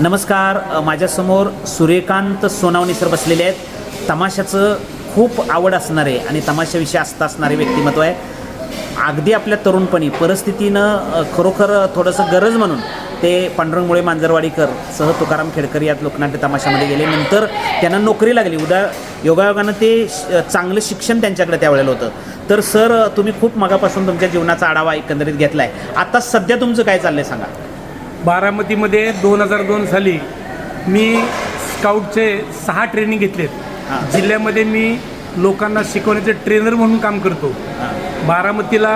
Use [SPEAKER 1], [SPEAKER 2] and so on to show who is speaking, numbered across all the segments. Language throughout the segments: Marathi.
[SPEAKER 1] नमस्कार माझ्यासमोर सूर्यकांत सोनावणे सर बसलेले आहेत. तमाशाचं खूप आवड असणारे आणि तमाशाविषयी आस्था असणारे व्यक्तिमत्व आहे. अगदी आपल्या तरुणपणी परिस्थितीनं खरोखर थोडंसं गरज म्हणून ते पांडुरंगमुळे मांजरवाडीकर सह तुकाराम खेडकर यात लोकनाट्य तमाशामध्ये गेले. नंतर त्यांना नोकरी लागली. उद्या योगायोगानं ते श- चांगलं शिक्षण त्यांच्याकडे त्यावेळेला होतं. तर सर तुम्ही खूप मगापासून तुमच्या जीवनाचा आढावा एकंदरीत घेतला आहे आता सध्या तुमचं काय चाललं आहे सांगा.
[SPEAKER 2] बारामतीमध्ये दोन हजार दोन साली मी स्काउटचे सहा ट्रेनिंग घेतलेत. जिल्ह्यामध्ये मी लोकांना शिकवण्याचे ट्रेनर म्हणून काम करतो. बारामतीला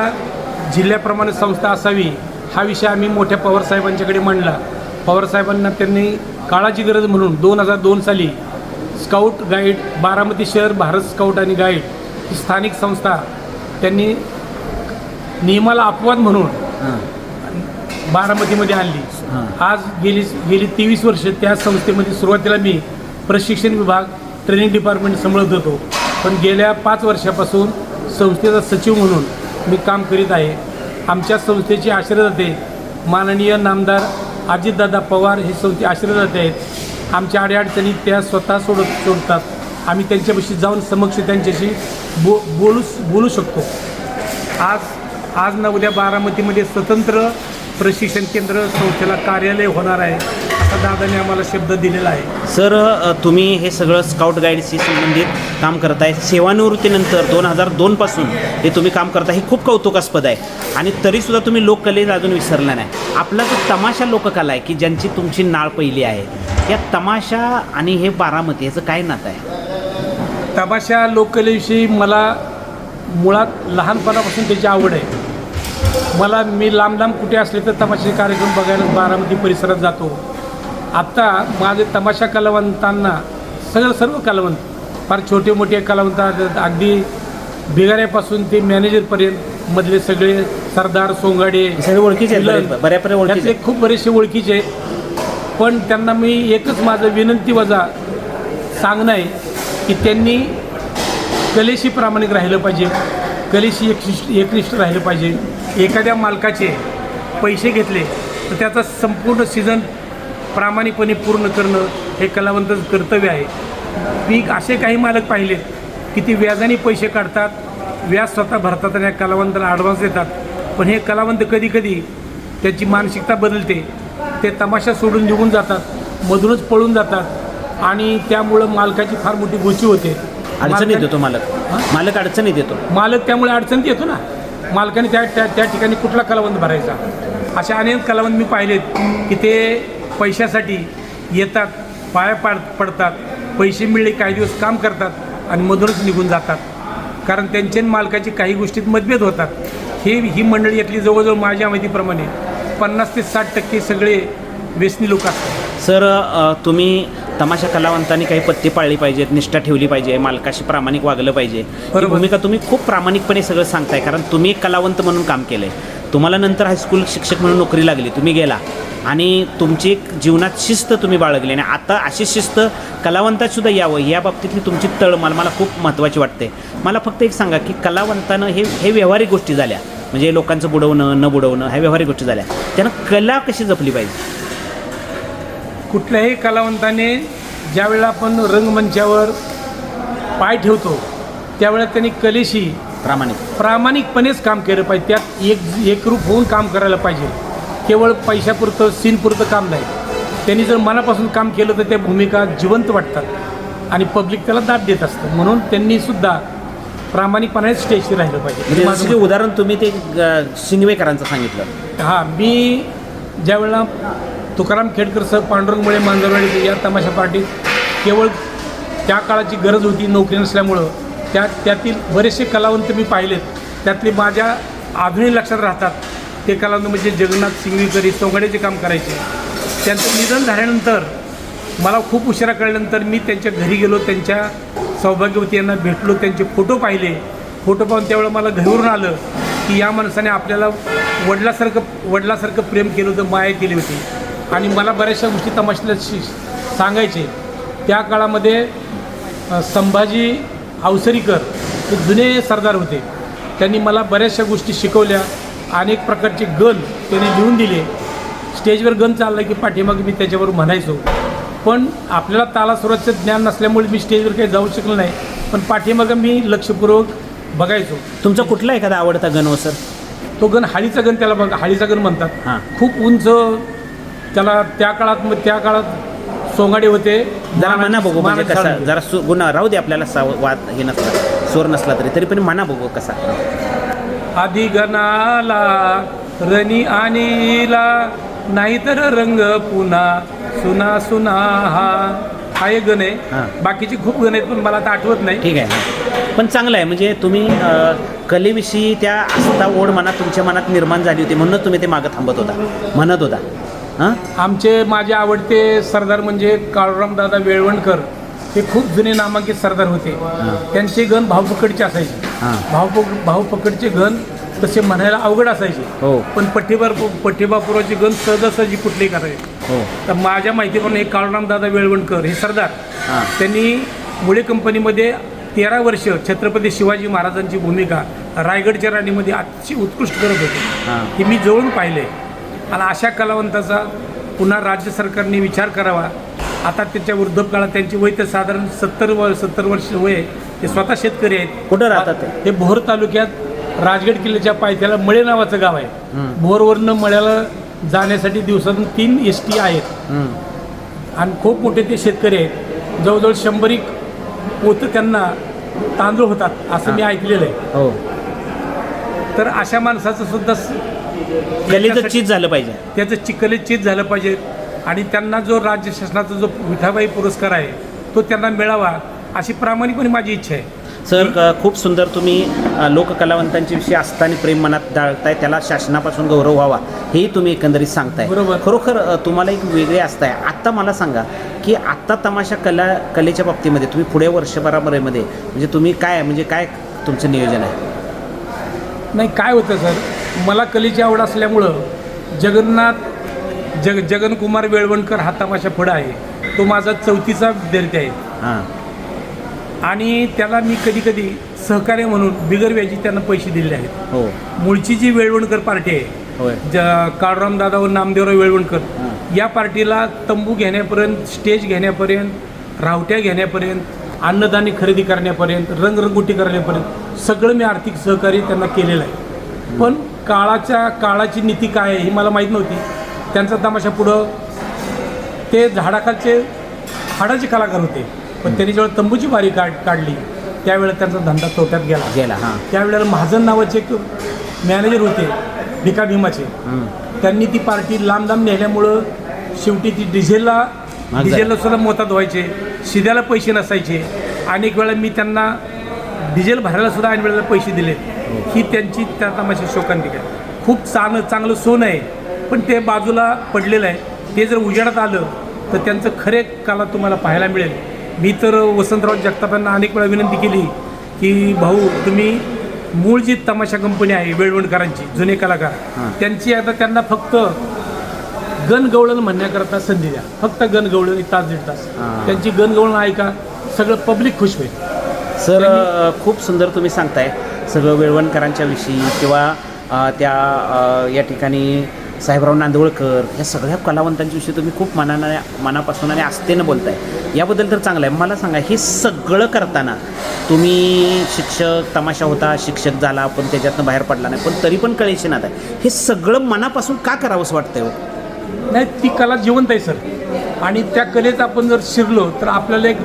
[SPEAKER 2] जिल्ह्याप्रमाणे संस्था असावी हा विषय आम्ही मोठ्या पवारसाहेबांच्याकडे मांडला. पवारसाहेबांना त्यांनी काळाची गरज म्हणून दोन हजार दोन साली स्काउट गाईड बारामती शहर भारत स्काउट आणि गाईड ही स्थानिक संस्था त्यांनी नियमाला अपवाद म्हणून बारामतीमध्ये आणली. आज गेली गेली तेवीस वर्ष त्या संस्थेमध्ये सुरुवातीला मी प्रशिक्षण विभाग ट्रेनिंग डिपार्टमेंट सांभाळत होतो. पण गेल्या पाच वर्षापासून संस्थेचा सचिव म्हणून मी काम करीत आहे. आमच्या संस्थेचे आश्रयदाते माननीय नामदार अजितदादा पवार हे संस्थे आश्रयदाते आहेत. आमच्या अडीअडचणी त्या स्वतः सोडत सोडतात. आम्ही त्यांच्यापाशी जाऊन समक्ष त्यांच्याशी बो बोलू बोलू शकतो. आज आज ना उद्या बारामतीमध्ये स्वतंत्र प्रशिक्षण केंद्र संस्थेला कार्यालय होणार आहे. असा दादाने आम्हाला शब्द दिलेला आहे.
[SPEAKER 1] सर तुम्ही हे सगळं स्काउट गाईडशी संबंधित काम करत आहे. सेवानिवृत्तीनंतर दोन हजार दोनपासून हे तुम्ही काम करता हे खूप कौतुकास्पद आहे. आणि तरीसुद्धा तुम्ही लोककलेला अजून विसरला नाही. आपला जो तमाशा लोककला आहे की ज्यांची तुमची नाळ पहिली आहे या तमाशा आणि हे बारामती याचं काय नातं आहे?
[SPEAKER 2] तमाशा लोककलेविषयी मला मुळात लहानपणापासून त्याची आवड आहे. मला मी लांब लांब कुठे असले तर तमाशाचे कार्यक्रम बघायला बारामती परिसरात जातो आत्ता माझे तमाशा कलावंतांना सगळं सर्व कलावंत फार छोटे मोठे कलावंत. अगदी भिगाऱ्यापासून ते मॅनेजरपर्यंत मधले सगळे सरदार सोंगाडे
[SPEAKER 1] सगळे ओळखीचे.
[SPEAKER 2] खूप बरेचसे ओळखीचे पण त्यांना मी एकच माझं विनंती वजा सांगणं आहे की त्यांनी कलेशी प्रामाणिक राहिलं पाहिजे कलेशी एकनिष्ठ एकनिष्ठ राहिलं पाहिजे. एखाद्या मालकाचे पैसे घेतले तर त्याचा संपूर्ण सीझन प्रामाणिकपणे पूर्ण करणं हे कलावंताचं कर्तव्य आहे. मी असे काही मालक पाहिलेत की ते व्याजाने पैसे काढतात व्याज स्वतः भरतात आणि या कलावंताला ॲडव्हान्स देतात. पण हे कलावंत कधी कधी त्याची मानसिकता बदलते ते तमाशा सोडून निघून जातात मधूनच पळून जातात आणि त्यामुळं मालकाची फार मोठी गोची होते.
[SPEAKER 1] अडचणीत
[SPEAKER 2] मालका-
[SPEAKER 1] येतो मालक. मालक अडचणीत येतो.
[SPEAKER 2] मालक त्यामुळे अडचणीत येतो ना. मालकाने त्या त्या त्या ठिकाणी कुठला कलावंत भरायचा? अशा अनेक कलावंत मी पाहिलेत की ते पैशासाठी येतात पाया पाड पडतात पैसे मिळले काही दिवस काम करतात आणि मधूनच निघून जातात. कारण त्यांच्या आणि मालकाची काही गोष्टीत मतभेद होतात. हे ही मंडळी यातली जवळजवळ माझ्या माहितीप्रमाणे पन्नास ते साठ टक्के सगळे व्यसनी लोक असतात.
[SPEAKER 1] सर तुम्ही तमाशा कलावंतांनी काही पत्ती पाळली पाहिजेत निष्ठा ठेवली पाहिजे मालकाशी प्रामाणिक वागलं पाहिजे. ही. भूमिका तुम्ही खूप प्रामाणिकपणे सगळं सांगताय कारण तुम्ही एक कलावंत म्हणून काम केलं आहे तुम्हाला नंतर हायस्कूल शिक्षक म्हणून नोकरी लागली तुम्ही गेला. आणि तुमची एक जीवनात शिस्त तुम्ही बाळगली आणि आता अशी शिस्त कलावंतात सुद्धा यावं या बाबतीतली तुमची तळमळ मला खूप महत्त्वाची वाटते. मला फक्त एक सांगा की कलावंतानं हे हे व्यावहारिक गोष्टी झाल्या. म्हणजे लोकांचं बुडवणं न बुडवणं ह्या व्यावहारिक गोष्टी झाल्या. त्यानं कला कशी जपली पाहिजे?
[SPEAKER 2] कुठल्याही कलावंताने ज्यावेळेला आपण रंगमंचावर पाय ठेवतो त्यावेळेला त्यांनी कलेशी
[SPEAKER 1] प्रामाणिक.
[SPEAKER 2] प्रामाणिकपणेच काम केलं पाहिजे. त्यात एक एकरूप होऊन काम करायला पाहिजे. केवळ पैशापुरतं सीनपुरतं काम नाही. त्यांनी जर मनापासून काम केलं तर त्या भूमिका जिवंत वाटतात आणि पब्लिक त्याला दाद देत असतं. म्हणून त्यांनी सुद्धा प्रामाणिकपणे स्टेजवर राहिलं पाहिजे.
[SPEAKER 1] म्हणजे
[SPEAKER 2] माझं
[SPEAKER 1] उदाहरण तुम्ही ते अ, शिंगवेकरांचं सांगितलं.
[SPEAKER 2] हां मी ज्यावेळेला तुकाराम खेडकर सर पांडुरंगमुळे मांजरवाडी या तमाशा पार्टीत केवळ त्या काळाची गरज होती नोकरी नसल्यामुळं. त्या त्यातील बरेचसे कलावंत मी पाहिलेत. त्यातले माझ्या अजूनही लक्षात राहतात. ते कलावंत म्हणजे जगन्नाथ सिंगवीकरी चौघड्याचे काम करायचे. त्यांचं निधन झाल्यानंतर मला खूप उशिरा कळल्यानंतर मी त्यांच्या घरी गेलो त्यांच्या सौभाग्यवती यांना भेटलो त्यांचे फोटो पाहिले. फोटो पाहून त्यावेळेला मला घरून आलं की या माणसाने आपल्याला वडिलासारखं वडिलासारखं प्रेम केलं होतं माया केली होती. आणि मला बऱ्याचशा गोष्टी तमाशाला शि सांगायचे. त्या काळामध्ये संभाजी अवसरीकर हे जुने सरदार होते. त्यांनी मला बऱ्याचशा गोष्टी शिकवल्या. अनेक प्रकारचे गण त्यांनी लिहून दिले. स्टेजवर गण चालला की पाठीमागे मी त्याच्यावर म्हणायचो. पण आपल्याला तालासुराचं ज्ञान नसल्यामुळे मी स्टेजवर काही जाऊ शकलो नाही. पण पाठीमागं मी लक्षपूर्वक बघायचो.
[SPEAKER 1] तुमचा कुठला एखादा आवडता गण हो सर?
[SPEAKER 2] तो गण हाळीचा गण त्याला बघा हाळीचा गण म्हणतात. खूप उंच त्याला त्या काळात मग त्या काळात सोंगाडे होते
[SPEAKER 1] जरा म्हणा बघू म्हणजे कसा. जरा सु गुन्हा राहू दे आपल्याला साव वाद हे नसला स्वर नसला तरी तरी पण म्हणा बघू कसा
[SPEAKER 2] आधी गणाला रणी आणीला नाहीतर रंग पुन्हा सुना सुना हा हा एक गण. आहे बाकीचे खूप गण आहेत पण मला आता आठवत नाही
[SPEAKER 1] ठीक आहे. पण चांगलं आहे म्हणजे तुम्ही कलेविषयी त्या आस्था ओढ मनात तुमच्या मनात निर्माण झाली होती म्हणूनच तुम्ही ते मागं थांबत होता म्हणत होता हां?
[SPEAKER 2] आमचे माझे आवडते सरदार म्हणजे काळूराम दादा वेळवणकर हे खूप जुने नामांकित सरदार होते. त्यांचे गण भावपकडचे असायचे. भावपक भावपकडचे गण तसे म्हणायला अवघड असायचे.
[SPEAKER 1] हो.
[SPEAKER 2] पण पट्टीबार पट्टीबापुराचे गण सहजासहजी कुठलेही करायचे.
[SPEAKER 1] हो.
[SPEAKER 2] तर माझ्या माहितीप्रमाणे हे काळूराम दादा वेळवणकर हे सरदार त्यांनी मुळे कंपनीमध्ये तेरा वर्ष छत्रपती शिवाजी महाराजांची भूमिका रायगडच्या राणीमध्ये अतिशय उत्कृष्ट करत होते.
[SPEAKER 1] हां.
[SPEAKER 2] हे मी जवळून पाहिले. आणि अशा कलावंताचा पुन्हा राज्य सरकारने विचार करावा. आता त्याच्या वृद्धकाळात त्यांची वय तर साधारण सत्तर व सत्तर वर्ष वय. ते स्वतः शेतकरी आहेत.
[SPEAKER 1] कुठं राहतात ते?
[SPEAKER 2] हे भोर तालुक्यात राजगड किल्ल्याच्या पायथ्याला मळे नावाचं गाव आहे. भोरवरनं मळ्याला जाण्यासाठी दिवसातून तीन एस टी आहेत. आणि खूप मोठे ते शेतकरी आहेत. जवळजवळ शंभरीक पोतं त्यांना तांदूळ होतात असं मी ऐकलेलं आहे.
[SPEAKER 1] हो.
[SPEAKER 2] तर अशा माणसाचं सुद्धा
[SPEAKER 1] कलेचं चीज झालं पाहिजे.
[SPEAKER 2] त्याचं चिकले चीज झालं पाहिजे. आणि त्यांना जो राज्य शासनाचा जो विठाबाई पुरस्कार आहे तो त्यांना मिळावा अशी प्रामाणिकपणे माझी इच्छा आहे.
[SPEAKER 1] सर खूप सुंदर तुम्ही अ, लोककलावंतांच्या विषयी आस्था आणि प्रेम मनात डाळताय त्याला शासनापासून गौरव व्हावा हेही तुम्ही एकंदरीत सांगताय.
[SPEAKER 2] बरोबर.
[SPEAKER 1] खरोखर तुम्हाला एक वेगळी आस्था आहे. आत्ता मला सांगा की आत्ता तमाशा कला कलेच्या बाबतीमध्ये तुम्ही पुढे वर्षभरामध्ये म्हणजे तुम्ही काय म्हणजे काय तुमचं नियोजन आहे?
[SPEAKER 2] नाही काय होतं सर? मला कलेची आवड असल्यामुळं जगन्नाथ जग जगनकुमार वेळवणकर हा तमाशा पुढं आहे. तो माझा चौथीचा विद्यार्थी आहे.
[SPEAKER 1] हां.
[SPEAKER 2] आणि त्याला मी कधी कधी सहकार्य म्हणून बिगर व्याजी त्यांना पैसे दिले आहेत.
[SPEAKER 1] हो.
[SPEAKER 2] मूळची जी वेळवणकर पार्टी आहे काळराम दादा व नामदेवराव वेळवणकर. या पार्टीला तंबू घेण्यापर्यंत स्टेज घेण्यापर्यंत रावट्या घेण्यापर्यंत अन्नदानी खरेदी करण्यापर्यंत रंगरंगोटी करण्यापर्यंत सगळं मी आर्थिक सहकार्य त्यांना केलेलं आहे. पण काळाच्या काळाची नीती काय आहे ही मला माहीत नव्हती. त्यांचा तमाशा पुढं ते झाडाखालचे हाडाचे कलाकार होते. पण त्यांनी जेव्हा तंबूची बारी काढ काढली त्यावेळेला त्यांचा धंदा तोट्यात गेला.
[SPEAKER 1] गेला हां.
[SPEAKER 2] त्यावेळेला महाजन नावाचे एक मॅनेजर होते भिका भीमाचे. त्यांनी ती पार्टी लांब लांब नेल्यामुळं शेवटी ती डिझेलला. डिझेलला सुद्धा मोतात व्हायचे शिद्याला पैसे नसायचे. अनेक वेळा मी त्यांना डिझेल भरायला सुद्धा ऐन वेळेला पैसे दिले ही त्यांची त्या तमाशा शोकांतिक आहे. खूप चांगलं चांगलं सोनं आहे. पण ते बाजूला पडलेलं आहे. ते जर उजेडात आलं तर त्यांचं खरे कला तुम्हाला पाहायला मिळेल. मी तर वसंतराव जगतापांना अनेक वेळा विनंती केली की भाऊ तुम्ही मूळ जी तमाशा कंपनी आहे वेळवणकरांची जुने कलाकार. त्यांची आता त्यांना फक्त गणगवळण म्हणण्याकरता संधी द्या. फक्त गणगवळण एक तास दीड तास. त्यांची गणगवळण ऐका सगळं पब्लिक खुश होईल.
[SPEAKER 1] सर खूप सुंदर तुम्ही सांगताय. सगळं वेळवणकरांच्याविषयी किंवा त्या या ठिकाणी साहेबराव नांदवळकर या सगळ्या कलावंतांच्याविषयी तुम्ही खूप मनाने मनापासून आणि आस्थेनं बोलताय. याबद्दल तर चांगलं आहे. मला सांगा हे सगळं करताना तुम्ही शिक्षक तमाशा होता शिक्षक झाला पण त्याच्यातनं बाहेर पडला नाही पण तरी पण कळेशी नात आहे. हे सगळं मनापासून का करावंसं वाटतंय हो?
[SPEAKER 2] नाही ती कला जिवंत आहे सर. आणि त्या कलेत आपण जर शिरलो तर आपल्याला एक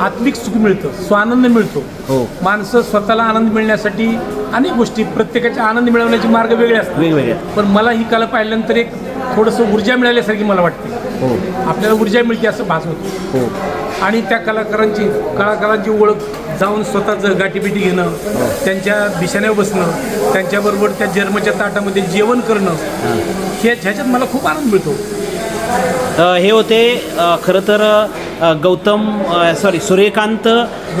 [SPEAKER 2] आत्मिक सुख मिळतं स्वानंद मिळतो.
[SPEAKER 1] हो.
[SPEAKER 2] माणसं स्वतःला आनंद मिळण्यासाठी अनेक गोष्टी प्रत्येकाचे आनंद मिळवण्याचे मार्ग वेगळे असतात.
[SPEAKER 1] वेगवेगळ्या
[SPEAKER 2] पण मला ही कला पाहिल्यानंतर एक थोडंसं ऊर्जा मिळाल्यासारखी मला वाटते.
[SPEAKER 1] हो.
[SPEAKER 2] आपल्याला ऊर्जा मिळते असं भास होतं.
[SPEAKER 1] हो.
[SPEAKER 2] आणि त्या कलाकारांची कलाकारांची ओळख जाऊन स्वतःच गाठीबिटी घेणं त्यांच्या बिछाण्यावर बसणं त्यांच्याबरोबर त्या जन्मच्या ताटामध्ये जेवण करणं हे ह्याच्यात मला खूप आनंद मिळतो.
[SPEAKER 1] हे होते खरं तर गौतम सॉरी सूर्यकांत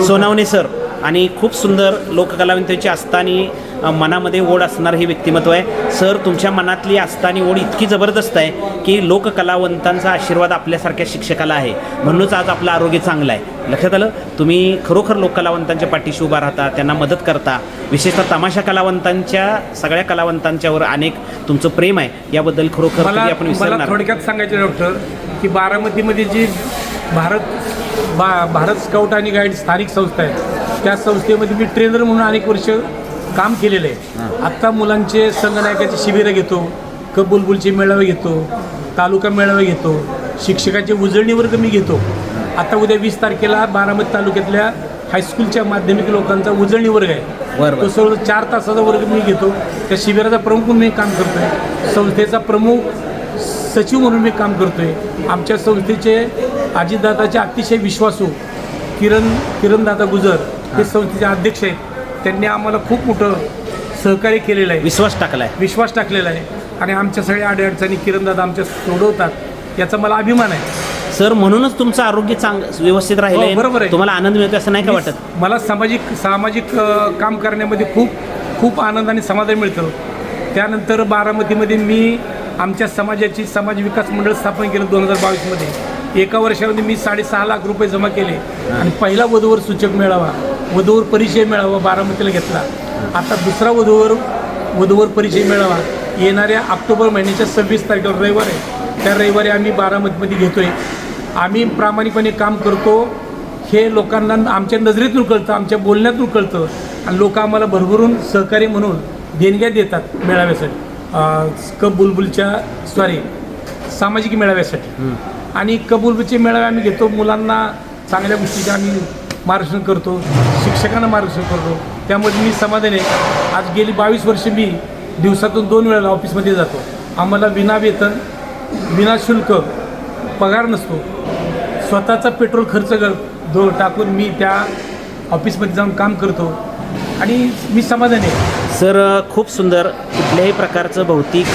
[SPEAKER 1] सोनावणे सर आणि खूप सुंदर लोककलावंतांची आस्था आणि मनामध्ये ओढ असणारं हे व्यक्तिमत्व आहे. सर तुमच्या मनातली असताना ओढ इतकी जबरदस्त आहे की लोककलावंतांचा आशीर्वाद आपल्यासारख्या शिक्षकाला आहे. म्हणूनच आज आपलं आरोग्य चांगलं आहे. लक्षात आलं? तुम्ही खरोखर लोककलावंतांच्या पाठीशी उभा राहता त्यांना मदत करता. विशेषतः तमाशा कलावंतांच्या सगळ्या कलावंतांच्यावर अनेक तुमचं प्रेम आहे. याबद्दल खरोखर आपण विसरणार
[SPEAKER 2] थोडक्यात सांगायचं डॉक्टर की बारामतीमध्ये जी भारत बा भारत स्काउट आणि गाईड स्थानिक संस्था आहे त्या संस्थेमध्ये मी ट्रेनर म्हणून अनेक वर्ष काम केलेलं आहे. आत्ता मुलांचे संगनायकाचे शिबिरं घेतो कबुलबुलचे मेळावे घेतो तालुका मेळावे घेतो शिक्षकाचे उजळणी वर्ग मी घेतो. आता उद्या वीस तारखेला बारामती तालुक्यातल्या हायस्कूलच्या माध्यमिक लोकांचा उजळणी वर्ग आहे. तो सर्व चार तासाचा वर्ग मी घेतो. त्या शिबिराचा प्रमुख म्हणून मी काम करतोय. संस्थेचा प्रमुख सचिव म्हणून मी काम करतोय. आमच्या संस्थेचे अजितदादाचे अतिशय विश्वासू किरण किरणदादा गुजर हे. संस्थेचे अध्यक्ष आहेत. त्यांनी आम्हाला खूप मोठं सहकार्य केलेलं आहे.
[SPEAKER 1] विश्वास टाकलाय.
[SPEAKER 2] विश्वास टाकलेला आहे. आणि आमच्या सगळ्या अडीअडचणी किरणदादा आमच्या सोडवतात. याचा मला अभिमान आहे.
[SPEAKER 1] सर म्हणूनच तुमचं आरोग्य चांग व्यवस्थित
[SPEAKER 2] हो,
[SPEAKER 1] राहिलं
[SPEAKER 2] बरोबर आहे.
[SPEAKER 1] तुम्हाला आनंद मिळतो असं नाही का वाटत?
[SPEAKER 2] मला सामाजिक सामाजिक अ, काम करण्यामध्ये खूप खूप आनंद आणि समाधान मिळतं. त्यानंतर बारामतीमध्ये मी आमच्या समाजाची समाज विकास मंडळ स्थापन केलं दोन हजार बावीसमध्ये. एका वर्षामध्ये मी साडेसहा लाख रुपये जमा केले. आणि पहिला वधूवर सूचक मेळावा. वधूवर परिचय मेळावा बारामतीला घेतला. आता दुसरा वधूवर वधूवर परिचय मेळावा. येणाऱ्या ऑक्टोबर महिन्याच्या सव्वीस तारखेला रविवार आहे. त्या रविवारी आम्ही बारामतीमध्ये घेतोय. आम्ही प्रामाणिकपणे काम करतो. हे लोकांना आमच्या नजरेतून कळतं आमच्या बोलण्यातून कळतं. आणि लोक आम्हाला भरभरून सहकार्य म्हणून देणग्या देतात मेळाव्यासाठी. अं, कब बुलबुलच्या सॉरी सामाजिक मेळाव्यासाठी. आणि कबुलबुलचे मेळावे आम्ही घेतो. मुलांना चांगल्या गोष्टीचे आम्ही मार्गदर्शन करतो शिक्षकांना मार्गदर्शन करतो. त्यामुळे मी समाधानी आहे. आज गेली बावीस वर्ष मी दिवसातून दोन वेळेला ऑफिसमध्ये जातो. आम्हाला विना वेतन पगार नसतो. स्वतःचा पेट्रोल खर्च कर दो टाकून मी त्या ऑफिसमध्ये जाऊन काम करतो. आणि मी समाधानी आहे.
[SPEAKER 1] सर खूप सुंदर. कुठल्याही प्रकारचं भौतिक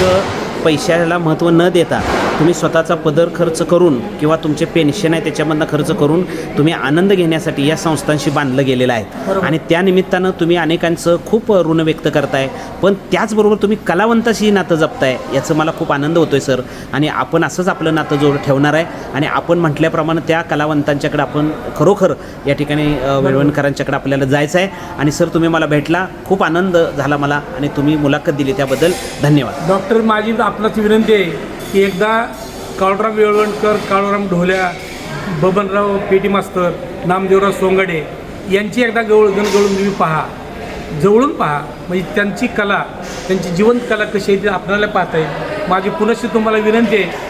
[SPEAKER 1] पैशाला महत्त्व न देता तुम्ही स्वतःचा पदर खर्च करून किंवा तुमचे पेन्शन आहे त्याच्यामधनं खर्च करून तुम्ही आनंद घेण्यासाठी या संस्थांशी बांधलं गेलेलं आहे. आणि त्या निमित्तानं तुम्ही अनेकांचं खूप ऋण व्यक्त करताय. पण त्याचबरोबर तुम्ही कलावंताशी नातं जपताय याचं मला खूप आनंद होतोय सर. आणि आपण असंच आपलं नातं जोड ठेवणार आहे. आणि आपण म्हटल्याप्रमाणे त्या कलावंतांच्याकडे आपण खरोखर या ठिकाणी वेळवणकरांच्याकडे आपल्याला जायचं आहे आणि सर तुम्ही मला भेटला. खूप आनंद झाला मला आणि तुम्ही मुलाखत दिली त्याबद्दल धन्यवाद.
[SPEAKER 2] डॉक्टर माझी आपणास विनंती आहे की एकदा काळूराम वेळवणकर काळूराम ढोल्या बबनराव पेटी मास्तर नामदेवराव सोंगाडे यांची एकदा गवळ गणगवळून तुम्ही पहा. जवळून पहा. म्हणजे त्यांची कला त्यांची जिवंत कला कशी आहे ती आपल्याला पाहता येईल. माझी पुनश्च तुम्हाला विनंती आहे